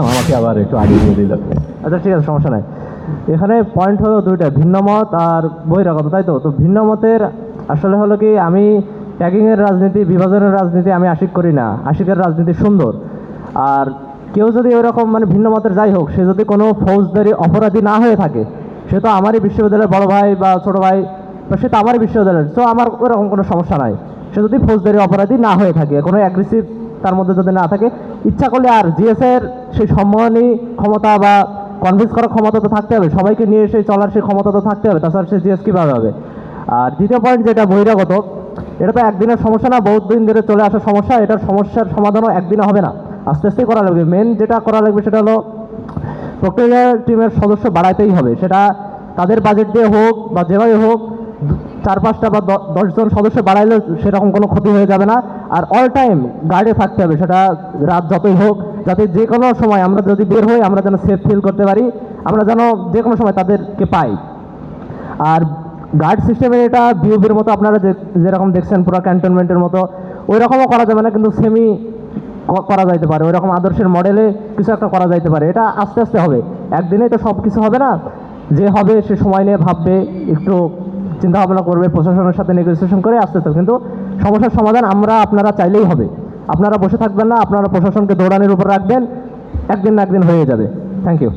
আমাকে আবার একটু আগে দিয়ে দিল। আচ্ছা ঠিক আছে, সমস্যা নাই। এখানে পয়েন্ট হলো দুইটা, ভিন্ন মত আর বহিরাগত, তাই তো? তো ভিন্ন মতের আসলে হলো কি, আমি ট্যাগিংয়ের রাজনীতি, বিভাজনের রাজনীতি আমি আশিক করি না। আশিকের রাজনীতি সুন্দর। আর কেউ যদি ওইরকম মানে ভিন্ন মতের যাই হোক, সে যদি কোনো ফৌজদারি অপরাধী না হয়ে থাকে, সে তো আমারই বিশ্ববিদ্যালয়ের বড় ভাই বা ছোট ভাই, বা সে তো আমারই বিশ্ববিদ্যালয়ের তো আমার ওরকম কোনো সমস্যা নাই। সে যদি ফৌজদারি অপরাধী না হয়ে থাকে, কোনো অ্যাগ্রেসিভ তার মধ্যে যদি না থাকে, ইচ্ছা করলে আর জিএসের সেই সম্মানী ক্ষমতা বা কনভিন্স করার ক্ষমতা তো থাকতে হবে। সবাইকে নিয়ে এসে চলার সেই ক্ষমতা তো থাকতে হবে। তাছাড়া সে জিএস কীভাবে হবে? আর দ্বিতীয় পয়েন্ট যেটা বহিরাগত, এটা তো একদিনের সমস্যা না, বহুত দিন ধরে চলে আসা সমস্যা। এটার সমস্যার সমাধানও একদিনে হবে না। আস্তে আস্তেই করা লাগবে। মেন যেটা করা লাগবে সেটা হলো প্রক্রিয়া টিমের সদস্য বাড়াইতেই হবে। সেটা তাদের বাজেট দিয়ে হোক বা যেভাবে হোক চার পাঁচটা বা দশজন সদস্য বাড়াইলে সেরকম কোনো ক্ষতি হয়ে যাবে না। আর অল টাইম গার্ডে থাকতে হবে, সেটা রাত যতই হোক, যাতে যে কোনো সময় আমরা যদি বের হই, আমরা যেন সেফ ফিল করতে পারি, আমরা যেন যে কোনো সময় তাদেরকে পাই। আর গার্ড সিস্টেমে এটা বিউবির মতো আপনারা যে, যেরকম দেখছেন পুরো ক্যান্টনমেন্টের মতো ওই রকমও করা যাবে না, কিন্তু সেমি করা যাইতে পারে। ওই রকম আদর্শের মডেলে কিছু একটা করা যাইতে পারে। এটা আস্তে আস্তে হবে। একদিনে তো সব কিছু হবে না। যে হবে সে সময় নিয়ে ভাববে, একটু চিন্তা ভাবনা করবে, প্রশাসনের সাথে নেগোসিয়েশন করে আসতে আস্তে। কিন্তু সমস্যার সমাধান আমরা আপনারা চাইলেই হবে। আপনারা বসে থাকবেন না, আপনারা প্রশাসনকে দৌড়ানোর উপর রাখবেন, একদিন না একদিন হয়ে যাবে। Thank you